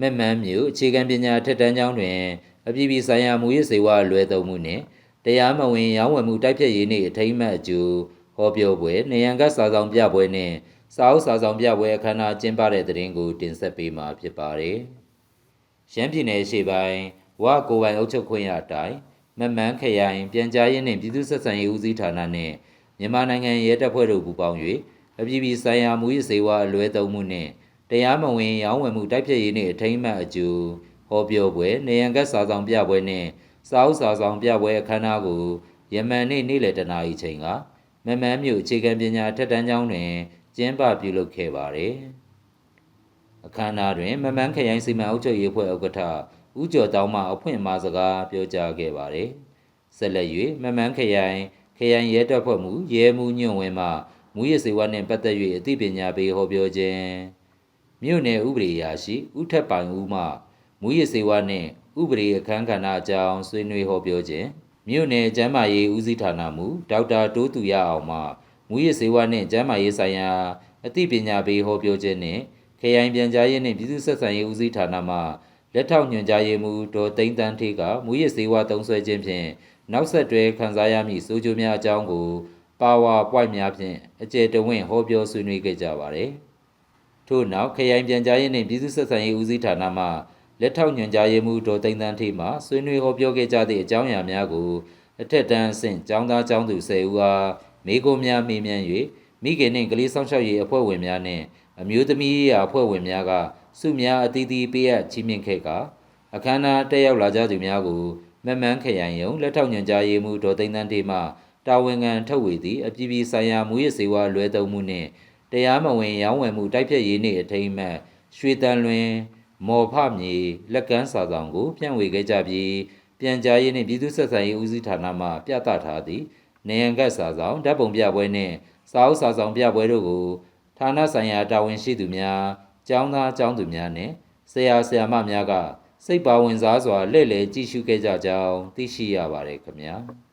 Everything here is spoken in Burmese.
မက်မန်းမြို့အခြေခံပညာထက်တန်းကျောင်းတွင်အပြည်ပြည်ဆိုင်ရာမူရစ်စေဝါအလွဲသုံးမှုနှင့်တရားမဝင်ရောင်းဝယ်မှုတိုက်ဖျက်ရေးနှင့်အထိမ်းအမှတ်အကျိုးဟောပြောပွဲနေရန်ကစာဆောင်ပြပွဲနှင့်စာအုပ်စာဆောင်ပြပွဲအခမ်းအနားကျင်းပတဲ့တဲ့ရင်ကိုတင်ဆက်ပေးမှာဖြစ်ပါတယ်။ရန်ပြည်နယ်ရှေ့ပိုင်းဝကိုပိုင်အုပ်ချုပ်ခွင့်ရတိုင်းမက်မန်းခရိုင်ပြန်ကြားရေးနှင့်ပြည်သူ့ဆက်ဆံရေးဦးစီးဌာနနှင့်မြန်မာနိုင်ငံရဲတပ်ဖွဲ့တို့ပူးပေါင်း၍အပြည်ပြည်ဆိုင်ရာမူရစ်စေဝါအလွဲသုံးမှုနှင့် တရားမဝင်ရောင်းဝယ်မှုတိုက်ဖျက်ရေးနှင့်အထိမ်းအမှတ်အကျိုးဟောပြောပွဲနေရန်ကစာဆောင်ပြပွဲနှင့်စာအုပ်စာဆောင်ပြပွဲအခမ်းအနားကိုယမန်နေ့နေ့လယ်တနာရီချိန်ကမမန်းမြို့အခြေခံပညာထက်တန်းကျောင်းတွင်ကျင်းပပြုလုပ်ခဲ့ပါသည်အခမ်းအနားတွင် မမန်းခရိုင်စီမံအုပ်ချုပ်ရေးအဖွဲ့ဥက္ကဋ္ဌဦးကျော်တောင်းမှအဖွင့်အမှာစကားပြောကြားခဲ့ပါသည်ဆက်လက်၍မမန်းခရိုင်ခရိုင်ရဲတပ်ဖွဲ့မှရဲမှုညွန့်ဝင်မှမူရစေဝါနှင့်ပတ်သက်၍အသိပညာပေးဟောပြောခြင်း မြို့နယ်ဥပဒေရာရှိဦးထက်ပိုင်ဦးမှမူရစေဝါနှင့်ဥပဒေအခမ်းကဏ္ဍအကြောင်းဆွေးနွေးဟောပြောခြင်းမြို့နယ်ကျန်းမာရေးဦးစီးဌာနမှဒေါက်တာတိုးသူရအောင်မှမူရစေဝါနှင့်ကျန်းမာရေးဆိုင်ရာအသိပညာပေးဟောပြောခြင်းနှင့်ခရိုင်ပြန်ကြားရေးနှင့်ပြည်သူ့ဆက်ဆံရေးဦးစီးဌာနမှလက်ထောက်ညွှန်ကြားရေးမှူးဒေါ်သိန်းတန်းထေးကမူရစေဝါသုံးဆွဲခြင်းဖြင့်နောက်ဆက်တွဲခံစားရမည့်စိုးကျိုးများအကြောင်းကိုပါဝါပွိုက်များဖြင့်အကျယ်တဝင့်ဟောပြောဆွေးနွေးခဲ့ကြပါသည် ထို့နောက်ခရိုင်ပြန်ကြားရေးနှင့်ပြည်သူ့ဆက်ဆံရေးဦးစီးဌာနမှလက်ထောက်ညွှန်ကြားရေးမှူးဒေါ်သိန်းတန်းထေးမှဆွေးနွေးဟောပြောခဲ့ကြသည့်အကြောင်းအရာများကိုအထက်တန်းအဆင့်ကျောင်းသားကျောင်းသူ10ဦးအားမိကိုများမေးမြန်း၍မိခင်နှင့်ကလေးဆောင်ရှောက်ရေးအဖွဲ့ဝင်များနှင့်အမျိုးသမီးရာအဖွဲ့ဝင်များကစုများအသီးသီးပေးအပ်ချီးမြှင့်ခဲ့ကအခမ်းအနားတက်ရောက်လာကြသူများကိုမမန်းခရိုင်ယုံလက်ထောက်ညွှန်ကြားရေးမှူးဒေါ်သိန်းတန်းထေးမှတာဝန်ခံထုတ်ဝေသည့်အပြည်ပြည်ဆိုင်ရာမူရစ်စေဝါလွဲသုံးမှုနှင့် တရားမဝင် ရောင်းဝယ်မှုတိုက်ဖျက်ရေးနှင့်အထိမ်းအမှတ်ရွှေတန်လွင် မော်ဖမြေလက်ကမ်းစာဆောင်ကိုပြန့်ဝေခဲ့ကြပြီးပြန်ကြားရေးနှင့်ပြည်သူ့ဆက်ဆံရေးဦးစီးဌာနမှပြသထားသည့်နေရန်ကတ်စာဆောင်ဓာတ်ပုံပြပွဲနှင့်စာအုပ်စာဆောင်ပြပွဲတို့ကိုဌာနဆိုင်ရာတာဝန်ရှိသူများကျောင်းသားကျောင်းသူများနှင့်ဆရာဆရာမများကစိတ်ပါဝင်စားစွာလှည့်လည်ကြည့်ရှုခဲ့ကြကြောင်းသိရှိရပါတယ်ခင်ဗျာ။